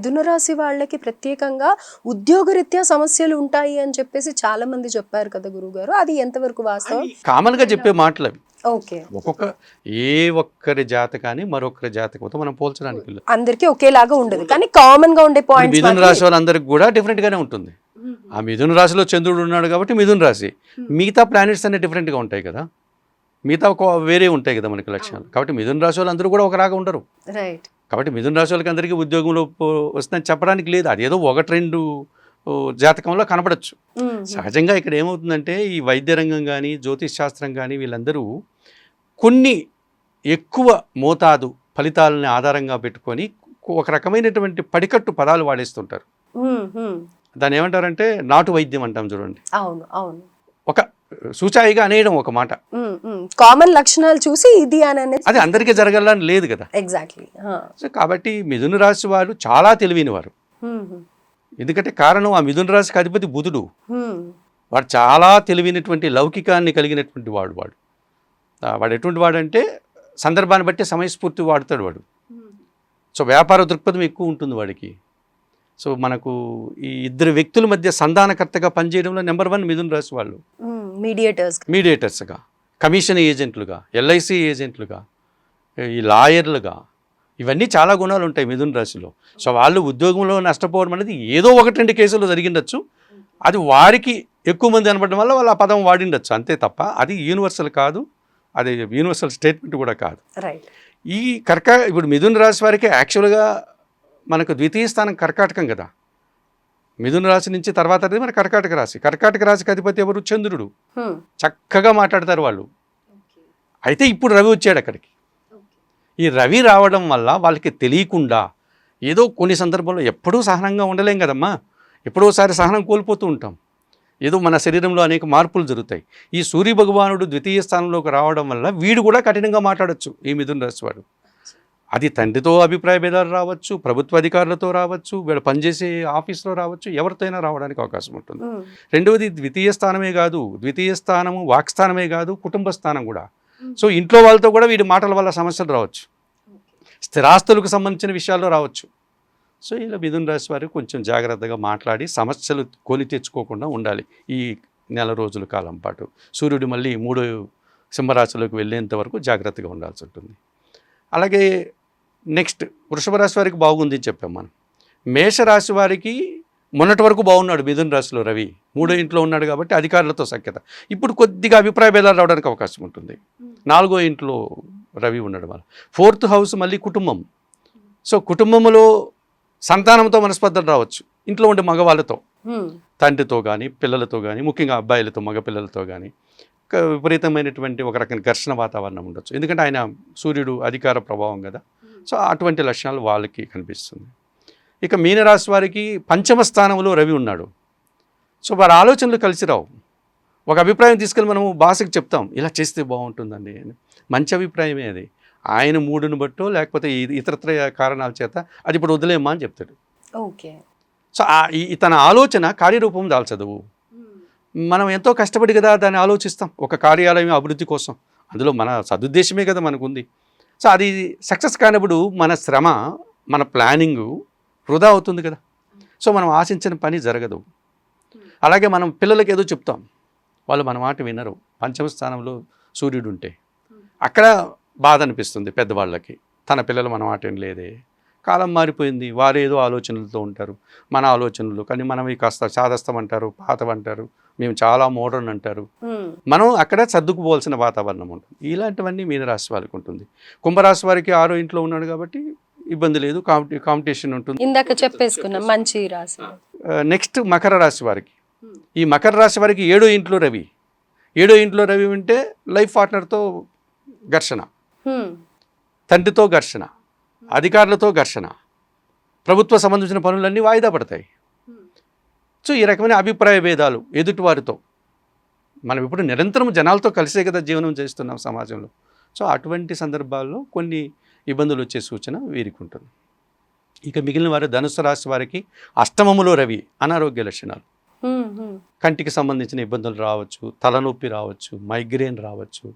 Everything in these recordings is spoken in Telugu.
మిథున రాశి వాళ్ళకి ప్రత్యేకంగా ఉద్యోగరీత్యా సమస్యలు ఉంటాయి అని చెప్పేసి చాలా మంది చెప్పారు కదా గురుగారు అది ఎంతవరకు వాస్తవం? కామన్గా చెప్పే మాటలు అవి. ఓకే. ఒక్కొక్క ఏ ఒక్కరి జాతకాన్ని మరొకరి జాతకంతో మనం పోల్చడానికి. అందరికీ ఒకేలాగా ఉండదు. కానీ కామన్గా ఉండే ఇప్పుడు మిథున రాశి వాళ్ళందరికీ కూడా డిఫరెంట్ గానే ఉంటుంది. ఆ మిథున రాశిలో చంద్రుడు ఉన్నాడు కాబట్టి మిథున రాశి. మిగతా ప్లానెట్స్ అన్ని different గా ఉంటాయి కదా. మిగతా ఒక వేరే ఉంటాయి కదా మనకి లక్షణాలు. కాబట్టి మిథున రాశి వాళ్ళు అందరూ కూడా ఒకలాగా ఉండరు. రైట్ కాబట్టి మిథున రాశి వాళ్ళకి అందరికీ ఉద్యోగంలో వస్తుందని చెప్పడానికి లేదు. అదేదో ఒకటి రెండు జాతకంలో కనపడచ్చు సహజంగా ఇక్కడ ఏమవుతుందంటే ఈ వైద్య రంగం కానీ జ్యోతిష్ శాస్త్రం కానీ వీళ్ళందరూ కొన్ని ఎక్కువ మోతాదు ఫలితాలని ఆధారంగా పెట్టుకొని ఒక రకమైనటువంటి పడికట్టు పదాలు వాడేస్తుంటారు. దాన్ని ఏమంటారంటే నాటు వైద్యం అంటాం చూడండి. అవును అవును. సూచాయిగా అనేయడం ఒక మాట. కామన్ లక్షణాలు చూసి ఇది అని అనేది అది అందరికీ జరగాలని లేదు కదా. ఎగ్జాక్ట్లీ సో కాబట్టి మిథున రాశి వారు చాలా తెలివైన వారు. ఎందుకంటే కారణం ఆ మిథున రాశికి అధిపతి బుధుడు. వాడు చాలా తెలివైనటువంటి లౌకికాన్ని కలిగినటువంటి వాడు వాడు. వాడు ఎటువంటి వాడంటే సందర్భాన్ని బట్టి సమయస్ఫూర్తి వాడుతాడు వాడు. సో వ్యాపార దృక్పథం ఎక్కువ ఉంటుంది వాడికి. సో మనకు ఈ ఇద్దరు వ్యక్తుల మధ్య సంధానకర్తగా పనిచేయడంలో నెంబర్ వన్ మిథున రాశి వాళ్ళు. మీడియేటర్స్ మీడియేటర్స్గా కమిషన్ ఏజెంట్లుగా ఎల్ఐసి ఏజెంట్లుగా ఈ లాయర్లుగా ఇవన్నీ చాలా గుణాలు ఉంటాయి మిథున రాశిలో. సో వాళ్ళు ఉద్యోగంలో నష్టపోవడం అనేది ఏదో ఒకటి రెండు కేసులు జరిగిండొచ్చు. అది వారికి ఎక్కువ మంది అనబడడం వల్ల వాళ్ళు ఆ పదం వాడిండొచ్చు. అంతే తప్ప అది యూనివర్సల్ కాదు అది యూనివర్సల్ స్టేట్మెంట్ కూడా కాదు. రైట్. ఈ కర్క ఇప్పుడు మిథున రాశి వారికి యాక్చువల్గా మనకు ద్వితీయ స్థానం కర్కాటకం కదా. మిథున రాశి నుంచి తర్వాత అది మన కర్కాటక రాశి. కర్కాటక రాశికి అధిపతి ఎవరు? చంద్రుడు. చక్కగా మాట్లాడతారు వాళ్ళు. అయితే ఇప్పుడు రవి వచ్చాడు అక్కడికి. ఈ రవి రావడం వల్ల వాళ్ళకి తెలియకుండా ఏదో కొన్ని సందర్భంలో ఎప్పుడూ సహనంగా ఉండలేం కదమ్మా. ఎప్పుడోసారి సహనం కోల్పోతూ ఉంటాం. ఏదో మన శరీరంలో అనేక మార్పులు జరుగుతాయి. ఈ సూర్య భగవానుడు ద్వితీయ స్థానంలోకి రావడం వల్ల వీడు కూడా కఠినంగా మాట్లాడొచ్చు ఈ మిథున రాశి వాడు. అది తండ్రితో అభిప్రాయ భేదాలు రావచ్చు ప్రభుత్వ అధికారులతో రావచ్చు వీడు పనిచేసే ఆఫీస్లో రావచ్చు ఎవరితో అయినా రావడానికి అవకాశం ఉంటుంది. రెండవది ద్వితీయ స్థానమే కాదు ద్వితీయ స్థానము వాక్స్థానమే కాదు కుటుంబ స్థానం కూడా. సో ఇంట్లో వాళ్ళతో కూడా వీడి మాటల వల్ల సమస్యలు రావచ్చు. స్థిరాస్తులకు సంబంధించిన విషయాల్లో రావచ్చు. సో ఇలా మిథున రాశి వారు కొంచెం జాగ్రత్తగా మాట్లాడి సమస్యలు కొని తెచ్చుకోకుండా ఉండాలి ఈ నెల రోజుల కాలం పాటు. సూర్యుడు మళ్ళీ మూడో సింహరాశిలోకి వెళ్ళేంత వరకు జాగ్రత్తగా ఉండాల్సి ఉంటుంది. అలాగే నెక్స్ట్ వృషభ రాశి వారికి బాగుంది అని చెప్పాం మనం. మేషరాశి వారికి మొన్నటి వరకు బాగున్నాడు మిథున రాశిలో రవి. మూడో ఇంట్లో ఉన్నాడు కాబట్టి అధికారులతో సఖ్యత. ఇప్పుడు కొద్దిగా అభిప్రాయ భేదాలు రావడానికి అవకాశం ఉంటుంది. నాలుగో ఇంట్లో రవి ఉండడం వల్ల ఫోర్త్ హౌస్ మళ్ళీ కుటుంబం. సో కుటుంబంలో సంతానంతో మనస్పర్ధలు రావచ్చు. ఇంట్లో ఉండే మగవాళ్ళతో. తండ్రితో కానీ పిల్లలతో కానీ ముఖ్యంగా అబ్బాయిలతో మగ పిల్లలతో కానీ విపరీతమైనటువంటి ఒక రకమైన ఘర్షణ వాతావరణం ఉండొచ్చు. ఎందుకంటే ఆయన సూర్యుడు అధికార ప్రభావం కదా. సో అటువంటి లక్షణాలు వాళ్ళకి కనిపిస్తుంది. ఇక మీనరాశి వారికి పంచమ స్థానంలో రవి ఉన్నాడు. సో వారి ఆలోచనలు కలిసి రావు. ఒక అభిప్రాయం తీసుకెళ్ళి మనము బాసకి చెప్తాం ఇలా చేస్తే బాగుంటుందండి అని. మంచి అభిప్రాయమే అది. ఆయన మూడుని బట్టో లేకపోతే ఇతరత్ర కారణాల చేత అది ఇప్పుడు వదిలేమ్మా అని చెప్తాడు. ఓకే. సో తన ఆలోచన కార్యరూపం దాల్చదు. మనం ఎంతో కష్టపడి కదా దాన్ని ఆలోచిస్తాం. ఒక కార్యాలయం అభివృద్ధి కోసం. అందులో మన సదుద్దేశమే కదా మనకుంది. సో అది సక్సెస్ కానప్పుడు మన శ్రమ మన ప్లానింగు వృధా అవుతుంది కదా. సో మనం ఆశించిన పని జరగదు. అలాగే మనం పిల్లలకి ఏదో చెప్తాం. వాళ్ళు మన మాట వినరు. పంచమ స్థానంలో సూర్యుడు ఉంటే అక్కడ బాధ అనిపిస్తుంది పెద్దవాళ్ళకి. తన పిల్లలు మన మాట వినలేదే. కాలం మారిపోయింది. వారు ఏదో ఆలోచనలతో ఉంటారు. మన ఆలోచనలు కానీ మనం ఈ కాస్త సాధస్తం అంటారు పాతవంటారు. మేము చాలా మోడర్న్ అంటారు. మనం అక్కడ సర్దుకుపోవాల్సిన వాతావరణం ఉంటుంది. ఇలాంటివన్నీ మీనరాశి వారికి ఉంటుంది. కుంభరాశి వారికి ఆరో ఇంట్లో ఉన్నాడు కాబట్టి ఇబ్బంది లేదు. కాంపిటీ కాంపిటీషన్ ఉంటుంది. ఇందాక చెప్పేసుకున్నాం మంచి రాశి. నెక్స్ట్ మకర రాశి వారికి. ఈ మకర రాశి వారికి ఏడో ఇంట్లో రవి. ఏడో ఇంట్లో రవి ఉంటే లైఫ్ పార్ట్నర్తో ఘర్షణ. తండ్రితో ఘర్షణ. అధికారులతో ఘర్షణ. ప్రభుత్వ సంబంధించిన పనులన్నీ వాయిదా పడతాయి. సో ఈ రకమైన అభిప్రాయ భేదాలు ఎదుటివారితో మనం ఇప్పుడు నిరంతరం జనాలతో కలిసే కదా జీవనం చేస్తున్నాం సమాజంలో. సో అటువంటి సందర్భాల్లో కొన్ని ఇబ్బందులు వచ్చే సూచన వీరికి ఉంటుంది ఇక మిగిలిన వారు ధనుసు రాశి వారికి అష్టమములో రవి అనారోగ్య లక్షణాలు. కంటికి సంబంధించిన ఇబ్బందులు రావచ్చు తలనొప్పి రావచ్చు మైగ్రేన్ రావచ్చు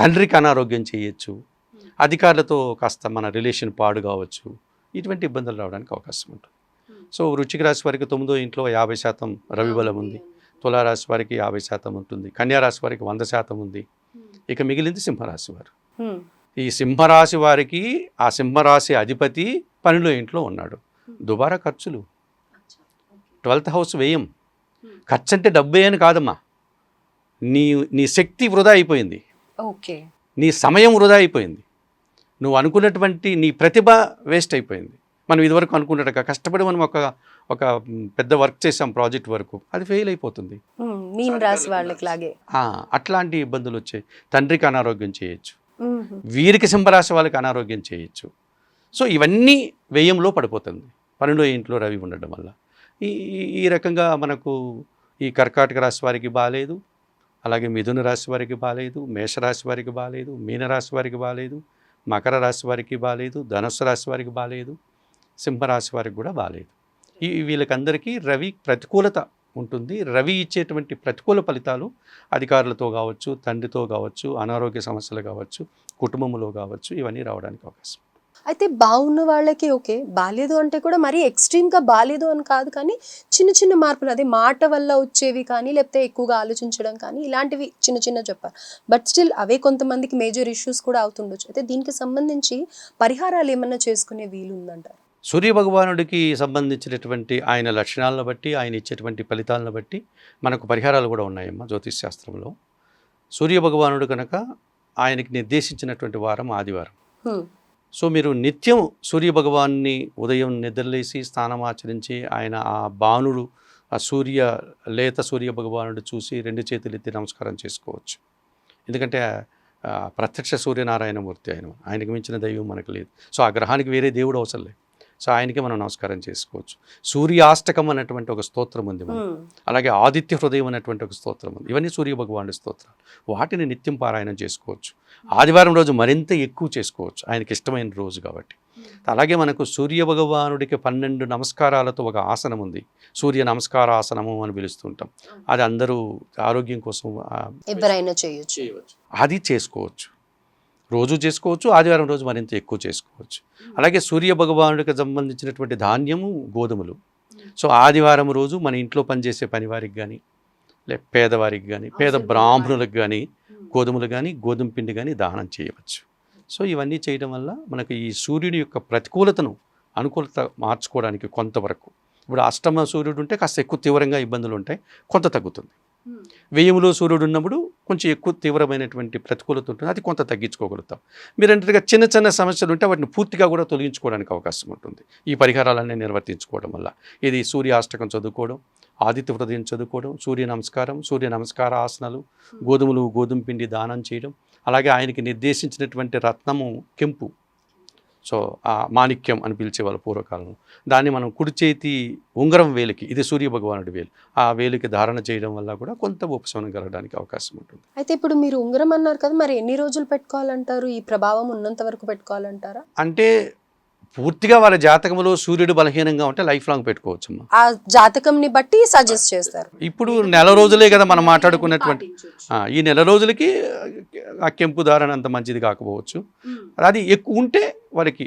తండ్రికి అనారోగ్యం చేయొచ్చు అధికారులతో కాస్త మన రిలేషన్ పాడు కావచ్చు ఇటువంటి ఇబ్బందులు రావడానికి అవకాశం ఉంటుంది. సో వృశ్చిక రాశి వారికి తొమ్మిదో ఇంట్లో యాభై శాతం రవి బలం ఉంది. తులారాశి వారికి యాభై శాతం ఉంటుంది. కన్యా రాశి వారికి వంద శాతం ఉంది. ఇక మిగిలింది సింహరాశి వారు. ఈ సింహరాశి వారికి ఆ సింహరాశి అధిపతి పనిలో ఇంట్లో ఉన్నాడు. దుబారా ఖర్చులు. ట్వెల్త్ హౌస్ వ్యయం. ఖర్చు అంటే డబ్బే అని కాదమ్మా. నీ నీ శక్తి వృధా అయిపోయింది. ఓకే. నీ సమయం వృధా అయిపోయింది. నువ్వు అనుకున్నటువంటి నీ ప్రతిభ వేస్ట్ అయిపోయింది. మనం ఇదివరకు అనుకున్నట్టుగా కష్టపడి మనం ఒక ఒక పెద్ద వర్క్ చేసాం ప్రాజెక్ట్ వరకు అది ఫెయిల్ అయిపోతుంది. హ్మ్. మీన్ రాశి వాళ్ళకి లాగే ఆ, అట్లాంటి ఇబ్బందులు వచ్చాయి తండ్రికి అనారోగ్యం చేయొచ్చు. వీరికి సింహరాశి వాళ్ళకి అనారోగ్యం చేయొచ్చు. సో ఇవన్నీ వ్యయంలో పడిపోతుంది. పన్నెండో ఇంట్లో రవి ఉండడం వల్ల. ఈ ఈ- రకంగా మనకు ఈ కర్కాటక రాశి వారికి బాగాలేదు అలాగే మిథున రాశి వారికి బాగాలేదు మేషరాశి వారికి బాగాలేదు మీనరాశి వారికి బాగాలేదు మకర రాశి వారికి బాగాలేదు ధనుస్సు రాశి వారికి బాగాలేదు సింహరాశి వారికి కూడా బాగాలేదు ఈ వీళ్ళకందరికీ రవి ప్రతికూలత ఉంటుంది. రవి ఇచ్చేటువంటి ప్రతికూల ఫలితాలు అధికారులతో కావచ్చు తండ్రితో కావచ్చు అనారోగ్య సమస్యలు కావచ్చు కుటుంబంలో కావచ్చు ఇవన్నీ రావడానికి అవకాశం. అయితే బాగున్న వాళ్ళకి ఓకే. బాలేదు అంటే కూడా మరీ ఎక్స్ట్రీమ్గా బాలేదు అని కాదు కానీ చిన్న చిన్న మార్పులు అదే మాట వల్ల వచ్చేవి కానీ లేకపోతే ఎక్కువగా ఆలోచించడం కానీ ఇలాంటివి చిన్న చిన్న చెప్పారు. బట్ స్టిల్ అవే కొంతమందికి మేజర్ ఇష్యూస్ కూడా అవుతుండొచ్చు. అయితే దీనికి సంబంధించి పరిహారాలు ఏమన్నా చేసుకునే వీలు ఉందంటారు సూర్య భగవానుడికి సంబంధించినటువంటి ఆయన లక్షణాలను బట్టి ఆయన ఇచ్చేటువంటి ఫలితాలను బట్టి మనకు పరిహారాలు కూడా ఉన్నాయమ్మా జ్యోతిష్ శాస్త్రంలో. సూర్య భగవానుడు కనుక ఆయనకి నిర్దేశించినటువంటి వారం ఆదివారం. సో మీరు నిత్యం సూర్య భగవాన్ని ఉదయం నిద్రలేసి స్నానం ఆచరించి ఆయన ఆ బాణుడు ఆ సూర్య లేత సూర్య భగవానుడు చూసి రెండు చేతులు ఎత్తి నమస్కారం చేసుకోవచ్చు. ఎందుకంటే ప్రత్యక్ష సూర్యనారాయణమూర్తి ఆయన ఆయనకు మించిన దైవం మనకు లేదు. సో ఆ గ్రహానికి వేరే దేవుడు అవసరం లేదు. సో ఆయనకి మనం నమస్కారం చేసుకోవచ్చు. సూర్యాష్టకం అన్నటువంటి ఒక స్తోత్రం ఉంది. హ్మ్. అలాగే ఆదిత్య హృదయం అనేటువంటి ఒక స్తోత్రం ఉంది. ఇవన్నీ సూర్య భగవానుడి స్తోత్రాలు. వాటిని నిత్యం పారాయణం చేసుకోవచ్చు. ఆదివారం రోజు మరింత ఎక్కువ చేసుకోవచ్చు. ఆయనకి ఇష్టమైన రోజు కాబట్టి. అలాగే మనకు సూర్య భగవానుడికి పన్నెండు నమస్కారాలతో ఒక ఆసనం ఉంది. సూర్య నమస్కార ఆసనము అని పిలుస్తుంటాం అది అందరూ ఆరోగ్యం కోసం ఎవరైనా చేయొచ్చు. అది చేసుకోవచ్చు. రోజు చేసుకోవచ్చు ఆదివారం రోజు మరింత ఎక్కువ చేసుకోవచ్చు. అలాగే సూర్య భగవానుడికి సంబంధించినటువంటి ధాన్యము గోధుమలు. సో ఆదివారం రోజు మన ఇంట్లో పనిచేసే పనివారికి కానీ లే పేదవారికి కానీ పేద బ్రాహ్మణులకు కానీ గోధుమలు కానీ గోధుమ పిండి కానీ దానం చేయవచ్చు. సో ఇవన్నీ చేయడం వల్ల మనకి ఈ సూర్యుని యొక్క ప్రతికూలతను అనుకూలత మార్చుకోవడానికి కొంతవరకు. ఇప్పుడు అష్టమ సూర్యుడు ఉంటే కాస్త ఎక్కువ తీవ్రంగా ఇబ్బందులు ఉంటాయి కొంత తగ్గుతుంది. వ్యయములో సూర్యుడు ఉన్నప్పుడు కొంచెం ఎక్కువ తీవ్రమైనటువంటి ప్రతికూలత ఉంటుంది. అది కొంత తగ్గించుకోగలుగుతాం. మీరు అన్నట్టుగా చిన్న చిన్న సమస్యలు ఉంటే వాటిని పూర్తిగా కూడా తొలగించుకోవడానికి అవకాశం ఉంటుంది. ఈ పరిహారాలన్నీ నిర్వర్తించుకోవడం వల్ల ఇది సూర్యాష్టకం చదువుకోవడం ఆదిత్య హృదయం చదువుకోవడం సూర్య నమస్కారం సూర్య నమస్కార ఆసనాలు గోధుమలు గోధుమ పిండి దానం చేయడం అలాగే ఆయనకి నిర్దేశించినటువంటి రత్నము కెంపు సో ఆ మాణిక్యం అని పిలిచేవాళ్ళు పూర్వకాలంలో. దాన్ని మనం కుడి చేతి ఉంగరం వేలికి ఇది సూర్య భగవానుడి వేలు. ఆ వేలికి ధారణ చేయడం వల్ల కూడా కొంత ఉపశమనం కలగడానికి అవకాశం ఉంటుంది. అయితే ఇప్పుడు మీరు ఉంగరం అన్నారు కదా మరి ఎన్ని రోజులు పెట్టుకోవాలంటారు? ఈ ప్రభావం ఉన్నంత వరకు పెట్టుకోవాలంటారా? అంటే పూర్తిగా వాళ్ళ జాతకంలో సూర్యుడు బలహీనంగా ఉంటే లైఫ్ లాంగ్ పెట్టుకోవచ్చమ్మా. ఆ జాతకంని బట్టి సజెస్ట్ చేస్తారు. ఇప్పుడు నెల రోజులే కదా మనం మాట్లాడుకున్నటువంటి ఆ, ఈ నెల రోజులకి ఆ కెంపు ధారణ అంత మంచిది కాకపోవచ్చు. అది ఎక్కువ ఉంటే వారికి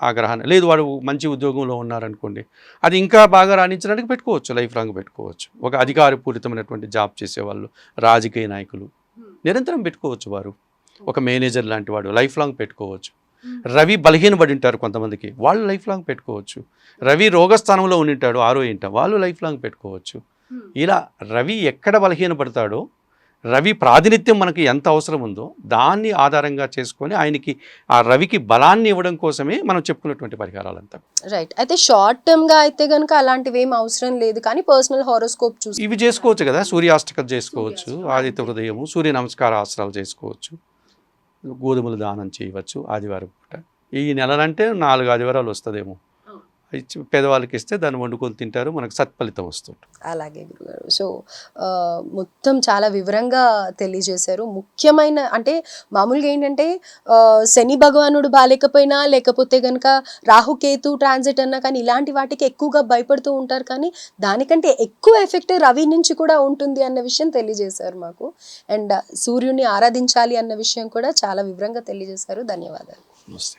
ఆ గ్రహణ లేదు వాడు మంచి ఉద్యోగంలో ఉన్నారనుకోండి. అది ఇంకా బాగా రాణించడానికి పెట్టుకోవచ్చు లైఫ్ లాంగ్ పెట్టుకోవచ్చు. ఒక అధికారపూరితమైనటువంటి జాబ్ చేసేవాళ్ళు రాజకీయ నాయకులు. నిరంతరం పెట్టుకోవచ్చు వారు. ఒక మేనేజర్ లాంటి వాడు లైఫ్ లాంగ్ పెట్టుకోవచ్చు. రవి బలహీనపడి ఉంటారు కొంతమందికి. వాళ్ళు లైఫ్ లాంగ్ పెట్టుకోవచ్చు. రవి రోగస్థానంలో ఉండి ఉంటాడు ఆరో ఇంట వాళ్ళు లైఫ్ లాంగ్ పెట్టుకోవచ్చు. ఇలా రవి ఎక్కడ బలహీనపడతాడో రవి ప్రాతినిధ్యం మనకి ఎంత అవసరం ఉందో దాన్ని ఆధారంగా చేసుకొని ఆయనకి ఆ రవికి బలాన్ని ఇవ్వడం కోసమే మనం చెప్పుకున్నటువంటి పరిహారాలంతా. రైట్ అయితే షార్ట్ టర్మ్గా అయితే గనుక అలాంటివి ఏం అవసరం లేదు కానీ పర్సనల్ హారోస్కోప్ చూసి ఇవి చేసుకోవచ్చు కదా. సూర్యాష్టకం చేసుకోవచ్చు ఆదిత్య హృదయము సూర్య నమస్కార ఆసనాలు చేసుకోవచ్చు. గోధుమలు దానం చేయవచ్చు ఆదివారం పూట. ఈ నెలలంటే నాలుగు ఆదివారాలు వస్తుందేమో. ఇచ్చి పేదవాళ్ళకి ఇస్తే దాన్ని వండుకొని తింటారు మనకు సత్ఫలితం వస్తుంది. అలాగే గురుగారు. సో మొత్తం చాలా వివరంగా తెలియజేశారు. ముఖ్యమైన అంటే మామూలుగా ఏంటంటే శని భగవానుడు బాగాలేకపోయినా లేకపోతే కనుక రాహుకేతు ట్రాన్సిట్ అన్నా కానీ ఇలాంటి వాటికి ఎక్కువగా భయపడుతూ ఉంటారు కానీ దానికంటే ఎక్కువ ఎఫెక్ట్ రవి నుంచి కూడా ఉంటుంది అన్న విషయం తెలియజేశారు మాకు. అండ్ సూర్యుని ఆరాధించాలి అన్న విషయం కూడా చాలా వివరంగా తెలియజేశారు. ధన్యవాదాలు. నమస్తే.